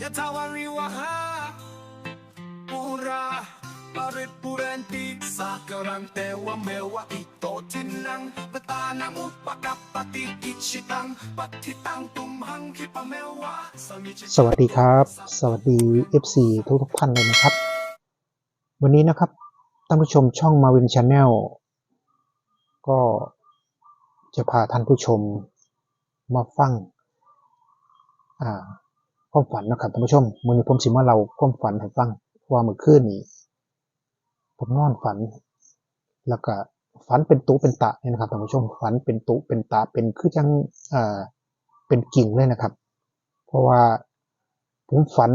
Yatawariwaha Pura Parit purenti Sakarante wa mewa ito tinang Batanang upakapati ichitang Patitang tumhang kipamewa สวัสดีครับ สวัสดี FC ทุกทุกท่านเลยนะครับ วันนี้นะครับท่านผู้ชมช่องมาวินชาแนลก็จะพาท่านผู้ชมมาฟังอ่า ความฝันนะครับท่านผู้ชมมือนี้ผมสิมาเราความฝันให้ฟังว่าเมื่อคืนนี้ผมนอนฝัน แล้วก็ฝันเป็นตุเป็นตะเนี่ยนะครับท่านผู้ชมฝันเป็นตุเป็นตะเป็นคือจังอ่าเป็นกิ่งเลยนะครับ เพราะว่าผมฝัน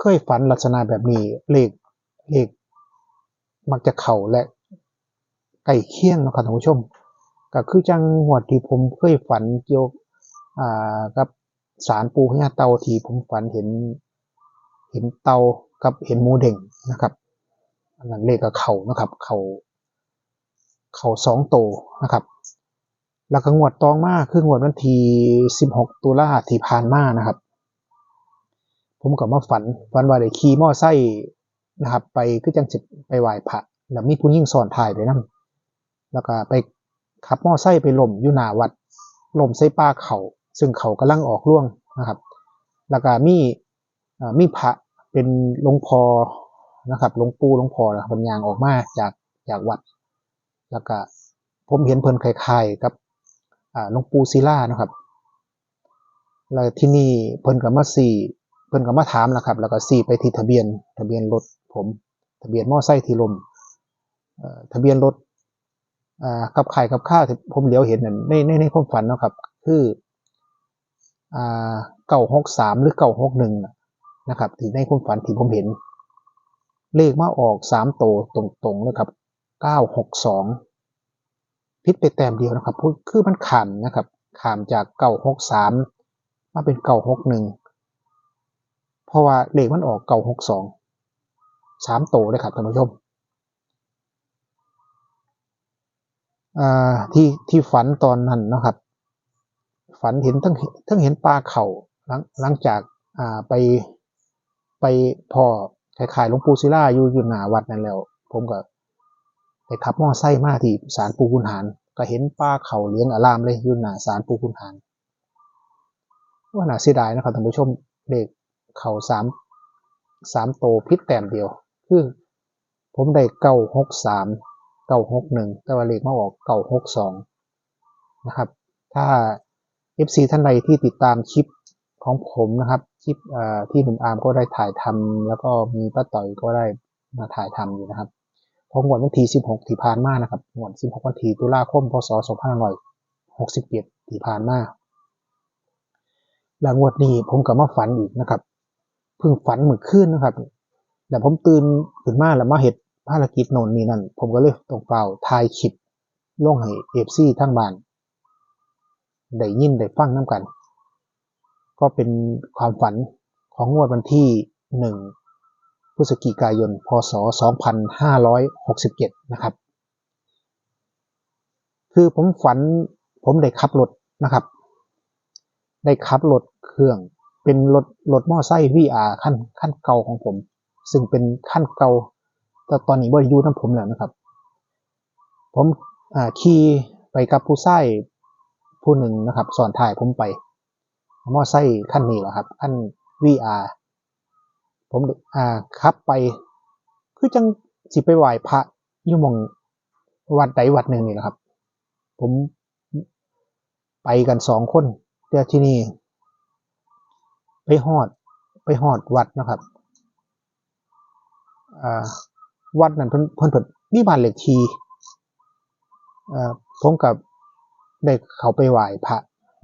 เคยฝันลักษณะแบบนี้เลขเลขมักจะเข่าและใกล้เคี้ยงนะครับท่านผู้ชม ก็คือจังหวดที่ผมเคยฝันเกี่ยวกับ สารปูพญาเตาที่ผมฝันเห็น เห็นเตากับเห็นหมูเด้งนะครับอันนั้นเลขกับเข่านะครับ เข่าเข่าสองโตนะครับ แล้วก็งวดตองมากคืองวดวันที่16ตุลาที่ผ่านมานะครับ ผมก็มาฝันฝันว่าได้ขี่มอไซค์นะครับ ไปคือจังสิตไปไหว้พระแล้วมีผู้หญิงซ้อนท้ายไปนํแล้วก็ไปขับมอไซค์ไปล่มอยู่หน้าวัดล่มใส่ป้าเขา ซึ่งเขากำลังออกร่วงนะครับ แล้วก็มีมีพระเป็นหลวงพ่อนะครับหลวงปู่หลวงพ่อนะครับเพิ่นยางออกมาจากจากวัด แล้วก็ผมเห็นเพิ่นคล้ายๆกับหลวงปู่ศิลานะครับแล้วที่นี่เพิ่นก็มาสี่เพิ่นก็มาถามแหละครับ แล้วก็สี่ไปที่ทะเบียนทะเบียนรถผม ทะเบียนมอไซค์ที่ลมทะเบียนรถกับขายกับข้าวผมเหลียวเห็นในในในความฝันนะครับ คือ เก้าหกสามหรือเก้าหกหนึ่งนะครับที่ในความฝันที่ผมเห็น เลขมาออกสามโตตรงๆเลยครับเก้าหกสองพิษไปแต้มเดียวนะครับคือมันขามนะครับขามจากเก้าหกสามมาเป็นเก้าหกหนึ่งเพราะว่าเลขมันออกเก้าหกสองสามโตเลยครับท่านผู้ชมที่ที่ฝันตอนนั้นนะครับ ฝันเห็นทั้งทั้งเห็นปลาเข่าหลังหลังจากอ่าไปไปพอคล้ายหลวงปู่ศิลาอยู่อยู่หน้าวัดนั่นแล้ว ผมก็ไปขับมอไซค์มาที่ศาลปู่คุณหารก็เห็นปลาเข่าเลี้ยงอารามเลยอยู่หน้าศาลปู่คุณหารว่านาเสียดายนะครับท่านผู้ชมเลขเข่าสามสามโตพิษแต้มเดียว คือผมได้เก้าหกสามเก้าหกหนึ่งแต่ว่าเลขมาออกเก้าหกสองนะครับ ถ้า FC ท่านใดที่ติดตามคลิปของผมนะครับ คลิปที่หนุ่มอาร์มก็ได้ถ่ายทำแล้วก็มีป้าต่อยก็ได้มาถ่ายทำอยู่นะครับพองวดวันที่16ที่ผ่านมานะครับงวด16วันที่ตุลาคมพศ2567ที่ผ่านมาแล้วงวดนี้ผมก็มาฝันอีกนะครับ เพิ่งฝันเมื่อคืนนะครับแต่ผมตื่นขึ้นมาแล้วมาเห็ดภารกิจโน่นนี่นั่น ผมก็เลยต้องเปล่าถ่ายคลิปลงให้ FC ทั้งบ้าน ได้ยินได้ฟังน้ำกัน ก็เป็นความฝันของงวดวันที่หนึ่งพฤศจิกายน พศ 2567 นะครับ คือผมฝันผมได้ขับรถนะครับ ได้ขับรถเครื่องเป็นรถรถมอไซค์ VR ขั้นขั้นเก่าของผม ซึ่งเป็นขั้นเก่าแต่ตอนนี้บ่ได้อยู่น้ำผมแล้วนะครับ ผมขี่ไปกับผู้ชาย ผู้หนึ่งนะครับสอนถ่ายผมไปมอไซค์ขั้นนี้แหละครับขั้น VR ผมอ่าขับไป คือจังสิไปไหว้พระยี่มองวัดใดวัดหนึ่งนี่แหละครับ ผมไปกันสองคนแต่ที่นี่ ไปฮอด ไปฮอดวัดนะครับอ่าวัดนั้นเพิ่นเพิ่นเพิ่นมีบ้านเลขที่อ่าผมกับ ได้เขาไปไหว้พระ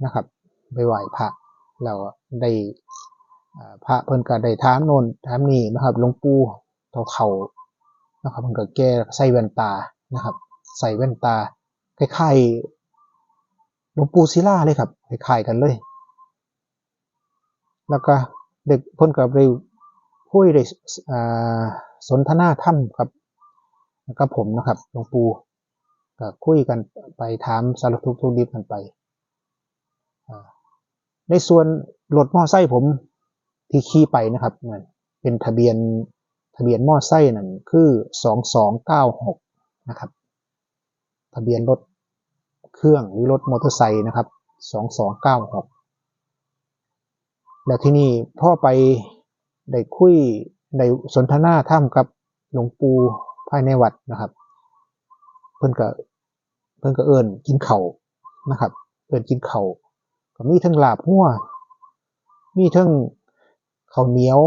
นะครับ ไปไหว้พระแล้วได้พระเพิ่นก็ได้ถามโน่นถามนี่นะครับหลวงปู่เท่าเขานะครับเพิ่นก็แก้ใส่แว่นตานะครับ ใส่แว่นตาคล้ายๆหลวงปู่ศิลาเลยครับคล้ายๆกันเลย แล้วก็เด็กเพิ่นก็ได้คุยได้อ่าสนทนาธรรมกับกับผมนะครับหลวงปู่ ก็คุยกันไปถามสารทุกทุกดิบกันไป ในส่วนรถมอไซค์ผมที่ขี่ไปนะครับนั่นเป็นทะเบียนทะเบียนมอไซค์นั่นคือสองสองเก้าหกนะครับ ทะเบียนรถเครื่องหรือรถมอเตอร์ไซค์นะครับสองสองเก้าหกแล้วที่นี่พ่อไปได้คุยได้สนทนาท่ามกับหลวงปู่ภายในวัดนะครับ เพิ่อนก็ เพิ่นก็เอิ้นกินเข่านะครับ เอิ้นกินเข่าก็มีทั้งลาบหัวมีทั้งข้าวเหนียว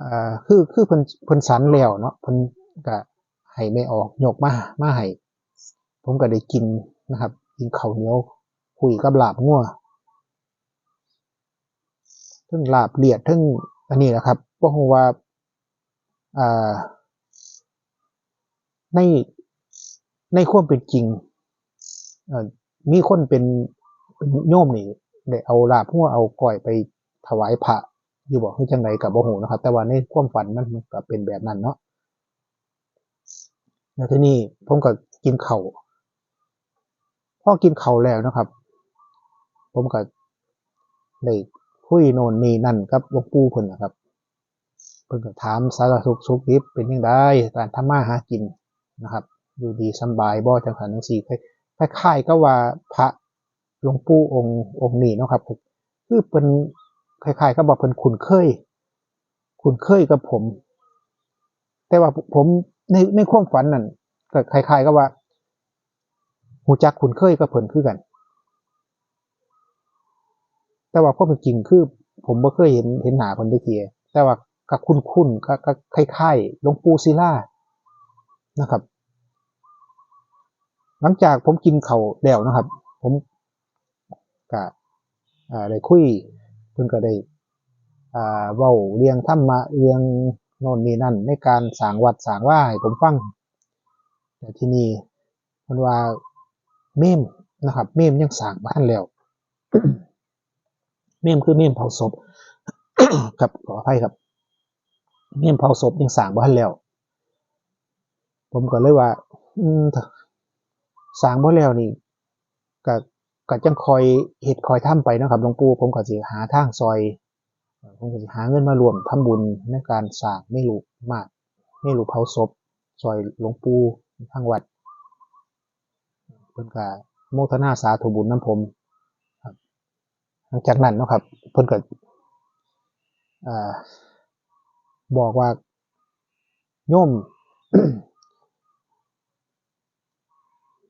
อ่าคือคือเพิ่นเพิ่นสันแล้วเนาะเพิ่นก็ให้ไม่ออกยกมามาให้ผมก็ได้กินนะครับกินข้าวเหนียวคุยกับลาบหัวทั้งลาบเลียดทั้งอันนี้นะครับบ่ฮู้ว่าอ่าใน ในความเป็นจริงมีคนเป็นเป็นโยมนี่ได้เอาลาบหัวเอาก้อยไปถวายพระอยู่บอกให้จังไดกับบ่ฮู้นะครับ แต่ว่าในความฝันมันมันก็เป็นแบบนั้นเนาะแล้วทีนี้ผมก็กินเข้าพอกินเข้าแล้วนะครับ ผมก็ได้คุยโนนนี่นั่นกับหลวงปู่เพิ่นนะครับเพิ่นก็ถามสารทุกข์สุขดิบเป็นยังไงการทำมาหากินนะครับ อยู่ดีสบายบ่จังสันจังซี่คล้ายๆก็ว่าพระหลวงปู่องค์องค์นี้นะครับคือเป็นคล้ายๆก็บอกเพิ่นคุ้นเคย คุ้นเคยกับผม แต่ว่าผมในในความฝันนั่นก็คล้ายๆก็ว่าหูจักคุ้นเคยกับเพิ่นคือกัน แต่ว่าความเป็นจริงคือผมบ่เคยเห็นเห็นหนาเพิ่นได้เทียแต่ว่าก็คุ้นๆก็ก็คล้ายๆหลวงปู่ศิลานะครับ หลังจากผมกินเข่าวแล้วนะครับ ผมก็อ่าได้คุยเพิ่นก็ได้เว้าเรียงธรรมะเรียงโน่นนี่นั่น ในการสางวัดสางว่าให้ผมฟังแต่ที่นี่เพิ่นว่าเมมนะครับ เมมยังสางบ้านแล้ว เมมคือเมมเผาศพครับขออภัยครับ เมมเผาศพยังสางบ้านแล้ว ผมก็เลยว่า อืมถ้า สร้างบ่แล้วนี่ก็ก็จังคอยเฮ็ดคอยทำไปนะครับหลวงปู่ผมก็สิหาทางซอย ผมก็สิหาเงินมารวมทำบุญในการสร้างไม่รู้มากไม่รู้เผาศพซอยหลวงปู่ทางวัดเพิ่นก็โมทนาสาธุบุญนํผมครับหลังจากนั้นนะครับ เพิ่นก็อ่าบอกว่าโยม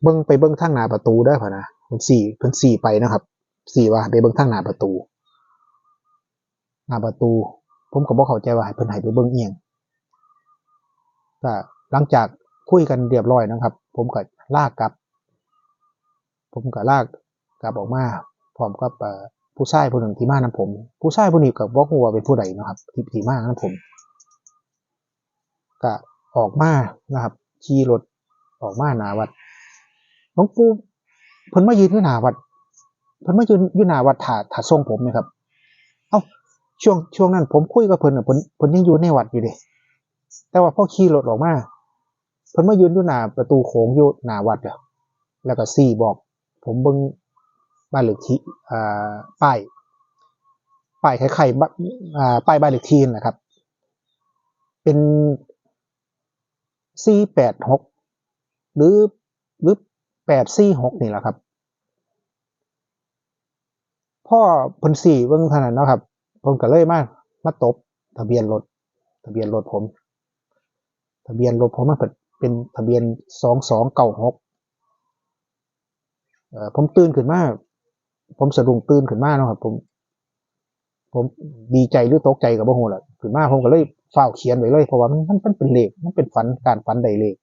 เบิ่งไปเบิ่งทางหน้าประตูได้อพะนะเพิ่นสี่เพิ่นสี่ไปนะครับสี่ว่าไปเบิ่งทางหน้าประตู หน้าประตู ผมก็บ่เข้าใจว่าให้เพิ่นให้ไปเบิ่งเอียงก็หลังจากคุยกันเรียบร้อยนะครับ ผมก็ลากกลับ ผมก็ลากกลับออกมาพร้อมกับผู้ชายผู้หนึ่งที่มานํผม ผู้ชายผู้นี้ก็บ่ฮู้ว่าเป็นผู้ใดนาะครับที่ที่มานํผมก็ออกมานะครับขี่รถออกมาหน้าวัด งปู่เพิ่นมายืนอยู่หน้าวัดเพิ่นมายืนอยู่หน้าวัดถาถาทรงผมนะครับ เอ้าช่วงช่วงนั้น ผมคุยกับเพิ่นเพิ่นเพิ่นยังอยู่ในวัดอยู่เด้แต่ว่าพ่อขี่รถออกมาเพิ่นมายืนอยู่หน้าประตูโค้งอยู่หน้าวัดแล้วแล้วก็สี่บอก ผมเบิ่งบ้านเลขที่อ่าป้ายป้ายคล้ายๆบ้านอ่าป้ายบ้านเลขที่นั่นะครับ เป็นสี่แปดหกหรือหรือ แปดสี่หกนี่แหละครับ พ่อพิ่นสี่เบิ่งเท่านั้นเนาะครับ ผมก็เลยมามาตบ ทะเบียนรถทะเบียนรถผม ทะเบียนรถผมมันเป็นเป็นทะเบียนสองสองเก้าหกเอ่อผมตื่นขึ้นมาผมสะดุ้งตื่นขึ้นมาเนาะครับ ผม ผมดีใจหรือตกใจกับบ่ฮู้ล่ะขึ้นมาผมก็เลยฟ้าเขียนไว้เลยเพราะว่ามันมันเป็นเลขมันเป็นฝันการฝันใดเลข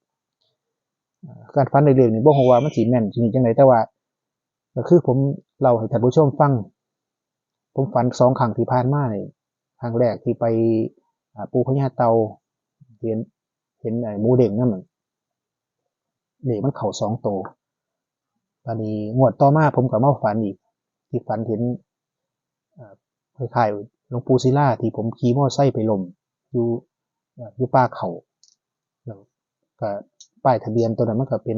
การฝันใดเลขนี่บ่ฮู้ว่ามันสิแม่นสิจังไดแต่ว่าก็คือผมเล่าให้ท่านผู้ชมฟัง ผมฝันสองครั้งที่ผ่านมานี่ครั้งแรกที่ไปปูพญาเตาเห็นเห็นไอ้มูเด้งนั่นมันเด็กมันเข่าสองโตตอนนี้งวดต่อมาผมก็มาฝันอีก ที่ฝันเห็นคล้ายๆหลวงปู่ศิลาที่ผมขี่มอไซค์ไปลมอยู่เอ่ออยู่ป่าเขาแล้วก็ ป้ายทะเบียนตัวนั้นมันก็เป็น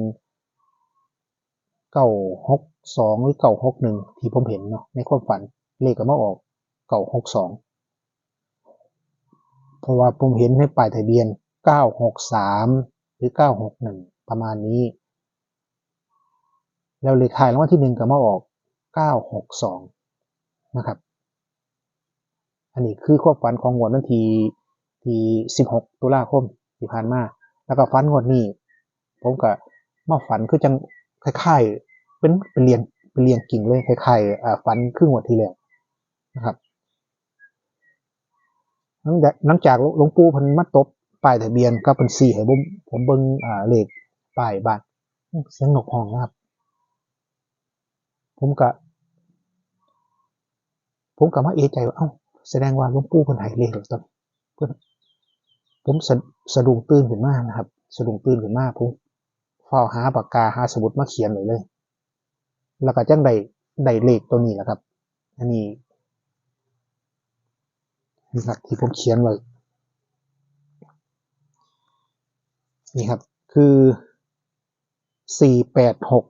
เก้าหกสองหรือเก้าหกหนึ่งที่ผมเห็นเนาะในความฝันเลขก็มาออกเก่าหกสองเพราะว่าผมเห็นในป้ายทะเบียนเก้าหกสามหรือเก้าหกหนึ่งประมาณนี้ แล้วเลขท้ายรางวัลที่หนึ่งก็มาออกเก้าหกสองนะครับ อันนี้คือความฝันของงวดวันที่ที่สิบหกตุลาคมที่ผ่านมา แล้วก็ฝันงวดนี้ ผมก็มาฝันคือจังคล้ายๆเป็นเป็นเรียงเป็นเรียงกิ่งเลยคล้ายๆฝันครึ่งงวดที่แล้วนะครับหลังจากหลังจากลวงปู่พันมาตบป้ายทะเบียนก็เป็นสี่ให้ผมผมเบิ่งอ่าเลขป้ายบ้านเสียงนกห้องนะครับ ผมก็ผมก็มาเอใจว่าเอ้าแสดงว่าหลวงปู่เพิ่นให้เลขแล้วตอนเพิ่นผมสะดุ้งตื่นขึ้นมากนะครับ สะดุ้งตื่นขึ้นมากผม เฝ้าหาปากกาหาสมุดมาเขียนไว้เลย แล้วก็จังได้ได้เลขตัวนี้แหละครับ อันนี้นี่ครับที่ผมเขียนไว้นี่ครับ คือสี่แปดหก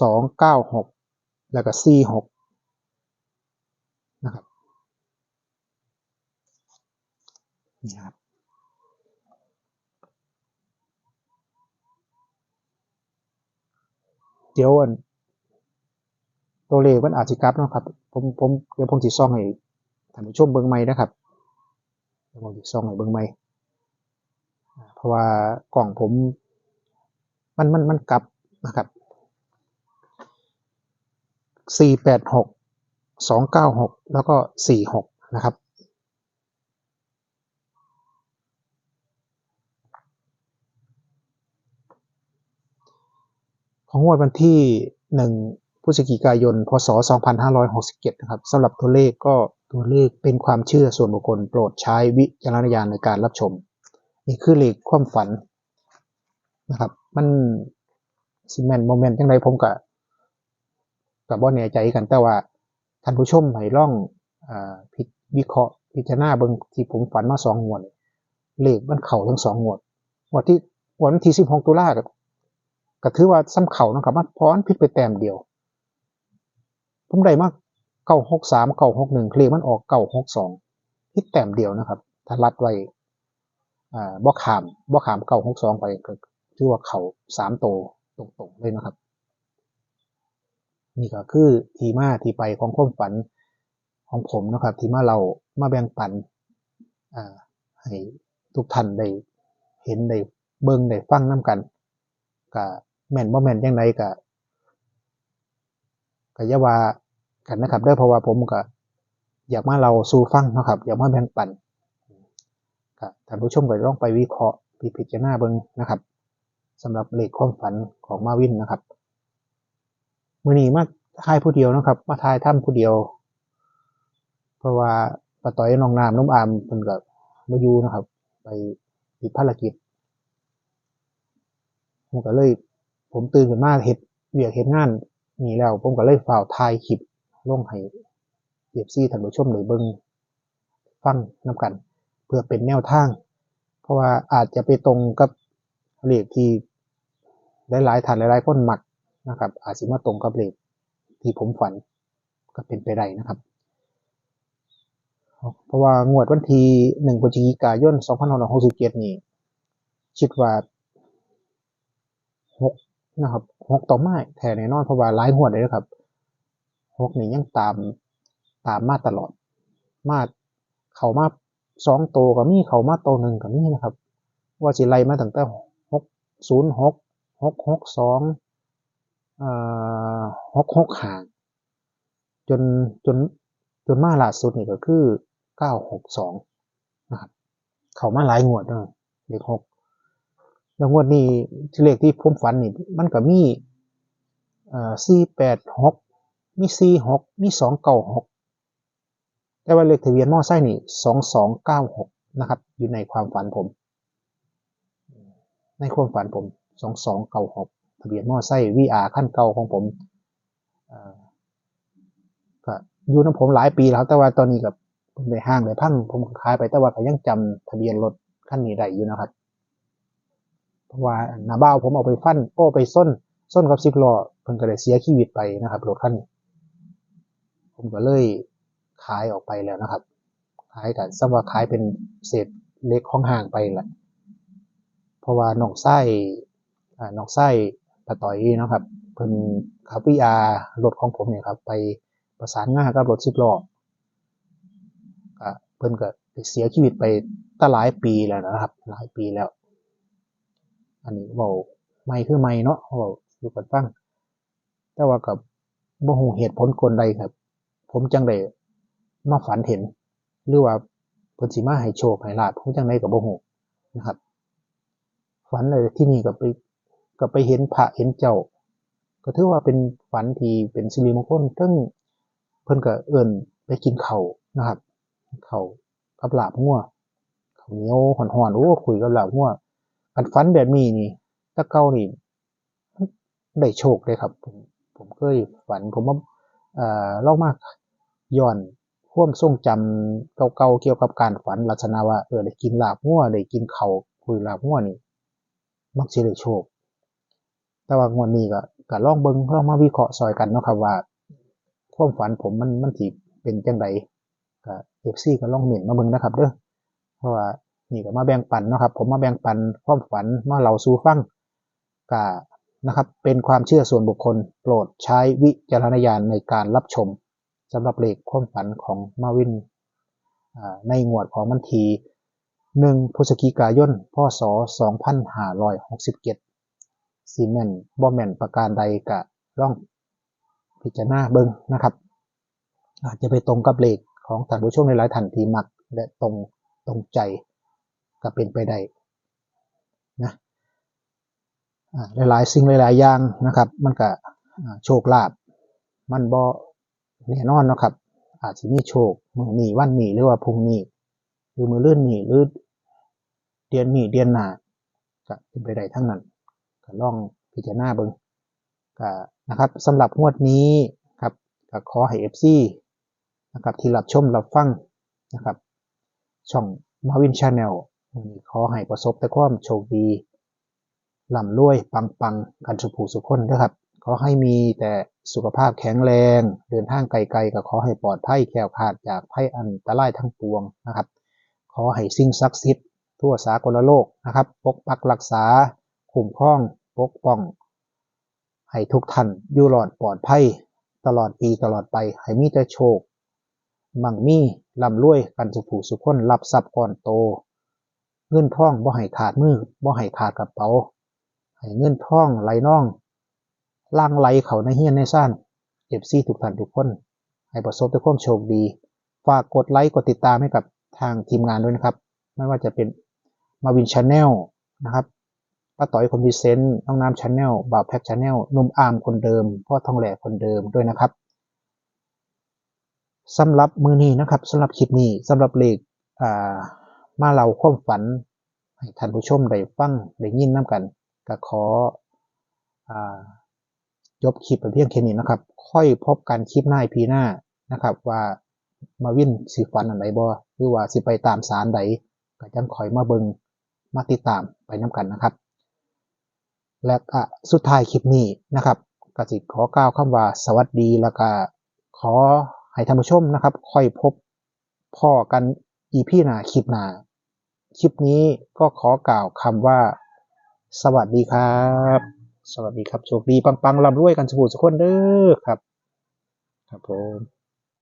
สองเก้าหกแล้วก็สี่หกนะครับนี่ครับ เดี๋ยวอันตัวเลขมันอาจจะกลับนะครับ ผมผมเดี๋ยวผมสิซ่องให้ท่านผู้ชมเบิ่งใหม่นะครับเดี๋ยวผมสิซ่องให้เบิ่งใหม่เพราะว่ากล่องผม มันมันมันกลับนะครับสี่แปดหกสองเก้าหกแล้วก็สี่หกนะครับ ของงวดวันที่ 1พฤศจิกายน พศ 2567 นะครับสำหรับตัวเลขก็ตัวเลขเป็นความเชื่อส่วนบุคคลโปรดใช้วิจารณญาณในการรับชม นี่คือเลขความฝันนะครับมันซีเมนโมเมนต์ยังไงผมกับกับว่าแน่ใจกันแต่ว่าท่านผู้ชมให้ล่องอาพิวิเคราะห์พิจารณาเบิ่งที่ผมฝันมาสองงวดเลขมันเข่าทั้งสองงวดงวดที่วดวันที่16ตุลาคม ก็ถือว่าซ้ำเข่านะครับมันพร้อนพิษไปแต้มเดียว ผมได้มากเก้าหกสามเก้าหกหนึ่งเคลมมันออกเก้าหกสองพิษแต้มเดียวนะครับ ถ้ารัดไว้อ่าบ่ขามบ่ขามเก้าหกสองไปก็ถือว่าเข่าสามโตตรงๆเลยนะครับ นี่ก็คือทีมาทีไปของความฝันของผมนะครับ ที่มาเรามาแบ่งปันให้ทุกท่านได้เห็นได้เบิ่งได้ฟังน้กันก็ แม่นบ่แม่นจังไดก็ก็อย่าว่ากันนะครับเด้อเพราะว่าผมก็อยากมาเราสู่ฟังนะครับ อยากมาแบ่งปันก็ท่านผู้ชมก็ลองไปวิเคราะห์พิพิจารณาเบิ่งนะครับสำหรับเลขความฝันของมาวินนะครับมื้อนี้มาทายผู้เดียวนะครับ มาทายถ้ำผู้เดียว เพราะว่าป้าต้อยน้องน้ำน้องอามเพิ่นก็บ่อยู่นะครับ ไปติดภารกิจผมก็เลย ผมตื่นขึ้นมาเฮ็ดเวียกเฮ็ดงานนี่แล้ว ผมก็เลยฝ่าวถ่ายคลิปลงให้เอฟซีท่านผู้ชมได้เบิ่งฟังนํกัน เพื่อเป็นแนวทาง เพราะว่าอาจจะไปตรงกับเลขที่หลายๆท่านหลายๆคนหมักนะครับ อาจสิมาตรงกับเลขที่ผมฝันก็เป็นไปได้นะครับ เพราะว่างวดวันที่1พฤศจิกายน2567นี่คิดว่าหก นะครับหกต่อไม้แทนแน่นอนเพราะว่าหลายหัวดเลยนะครับหกนี่ยังตามตามมาตลอด มาเขามาสองโตวก็มีเขามาโตหนึ่งก็มีนะครับ ว่าสิไล่มาตั้งแต่หกศูนย์หกหกหกสองอ่อหกหกห่าง จนจนจนมาล่าสุดนี่ก็คือเก้าหกสองนะครับเขามาหลายงวดเนาะเลขหก แล้วงวดนี้เลขที่ผมฝันนี่มันก็มีเอ่อสี่แปดหกมีสี่หกมีสองเก้าหกแต่ว่าเลขทะเบียนมอไซค์นี่สองสองเก้าหกนะครับ อยู่ในความฝันผม ในความฝันผมสองสองเก้าหกทะเบียนมอไซค์วีอาขั้นเก่าของผมก็อยู่น้ำผมหลายปีแล้ว แต่ว่าตอนนี้กับผมในห้างเลยพังผมขายไปแต่ว่าก็ยังจำทะเบียนรถขั้นนี้ได้อยู่นะครับ เพราะว่าหน้าบ้าวผมเอาไปฟันโอ้ไปส้นส้นกับสิบล้อเพิ่นก็ได้เสียชีวิตไปนะครับรถคันนี้ผมก็เลยขายออกไปแล้วนะครับ ขายกันสำว่าขายเป็นเศษเล็กของห่างไปแหละเพราะว่าน้องไส้น้องไส้ปะต่อยนะครับเพิ่นขับวิอารถของผมเนี่ยครับ ไปประสานงานกับรถสิบล้อก็เพิ่นก็เสียชีวิตไปตั้งหลายปีแล้วนะครับ หลายปีแล้ว อันนี้เว้าไม่คือไม่เนาะเว้าอยู่กันฟังแต่ว่ากับบ่ฮู้เหตุผลกลใดครับ ผมจังได้มาฝันเห็น หรือว่าเพิ่นสิมาให้โชคให้ลาภผมจังไดก็บ่ฮู้นะครับ ฝันเลยที่นี่ก็ไปก็ไปเห็นพระเห็นเจ้า ก็ถือว่าเป็นฝันที่เป็นสิริมงคลซึ่งเพิ่นก็เอิ้นไปกินเขานะครับเขากับลาบงัวข้าวเหนียวห่อนๆโอ้คุยกับลาบงัว อันฝันแบบนี้นี่ถ้าเก่านี่ได้โชคเลยครับ ผมผมเคยฝันผมว่าเอ่อลองมากย้อนความทรงจำเก่าๆเกี่ยวกับการฝันลักษณะว่าเออได้กินลาบงัวได้กินเข้าคุยลาบงัวนี่มักสิได้โชค แต่ว่างวดนี้ก็ก็ลองเบิ่งลองมาวิเคราะห์ซอยกันเนาะครับว่าความฝันผมมันมันสิเป็นจังไดก็ FC ก็ลองเหม่นมาเบิ่งนะครับเด้อเพราะว่า นี่ก็มาแบ่งปันนะครับ ผมมาแบ่งปันความฝันมาเล่าสู่ฟังก็นะครับ เป็นความเชื่อส่วนบุคคล โปรดใช้วิจารณญาณในการรับชมสำหรับเลขความฝันของมาวินในงวดของมันทีหนึ่งพฤศจิกายน พศ 2567ซีเมนบ่แมนประการใดกะร่องพิจารณาเบิงนะครับ อาจจะไปตรงกับเลขของท่านผู้ชมในหลายท่านที่มัก และตรงตรงใจ ก็เป็นไปได้นะหลายๆสิ่งหลายๆอย่างนะครับ มันก็โชคลาภมันบ่แน่นอนนะครับ อาจจะมีโชคมื้อนีวันนีหรือว่าพุ่งนีหรือมือเลื่อนนีหรือเดือนนีเดือนหน้าก็เป็นไปได้ทั้งนั้นก็ลองพิจารณาเบิงก็นะครับสำหรับงวดนี้ครับก็ขอให้ FC นะครับที่รับชมรับฟังนะครับช่องมาวินชาแนล ขอให้ประสบแต่ความโชคดีร่ำรวยปังปังกันสุขสุขคนนะครับ ขอให้มีแต่สุขภาพแข็งแรง เดินทางไกลๆก็ขอให้ปลอดภัยแคล้วคลาดจากภัยอันตรายทั้งปวงนะครับ ขอให้สิ่งศักดิ์สิทธิ์ทั่วสากลโลกนะครับ ปกปักรักษาคุ้มครอง ปกป้อง ให้ทุกท่านอยู่รอดปลอดภัย ตลอดปีตลอดไป ให้มีแต่โชค มั่งมีร่ำรวยกันสุขูสุขคนรับทรัพย์ก่อนโต เงินทองบ่ให้ขาดมือบ่ให้ขาดกระเป๋าให้เงินทองไหลน่องล่างไหลเขาในเฮียนในซ่านเอฟซีทุกท่านทุกคน ให้ประสบแต่ความโชคดี ฝากกดไลค์กดติดตามให้กับทางทีมงานด้วยนะครับ ไม่ว่าจะเป็นมาวินชาแนลนะครับป้าต่อยคนพิเซนต์น้องน้ำชาแนลบ่าวแพ็กชาแนลนุ่มอาร์มคนเดิม พ่อทองแหล่คนเดิมด้วยนะครับสำหรับมือนี้นะครับสำหรับคลิปนี้สำหรับเลขอ่า มาเราความฝัน ให้ท่านผู้ชมได้ฟังได้ยินน้กันก็ขออ่าจบคลิปไปเพียงแค่นี้นะครับ ค่อยพบกันคลิปหน้าพีหน้านะครับ ว่ามาวินสิฝันอันใดบ่หรือว่าสิไปตามสารใดก็จังคอยมาเบิงมาติดตามไปน้กันนะครับ และก็สุดท้ายคลิปนี้นะครับก็สิขอกล่าวคำว่าสวัสดีแล้วก็ขอให้ท่านผู้ชมนะครับ ค่อยพบพ่อกันอีพี่หนาคลิปหนา คลิปนี้ก็ขอกล่าวคำว่า สวัสดีครับ สวัสดีครับ โชคดีปังๆร่ำรวยกันสุขสุขคนเด้อครับ ครับผม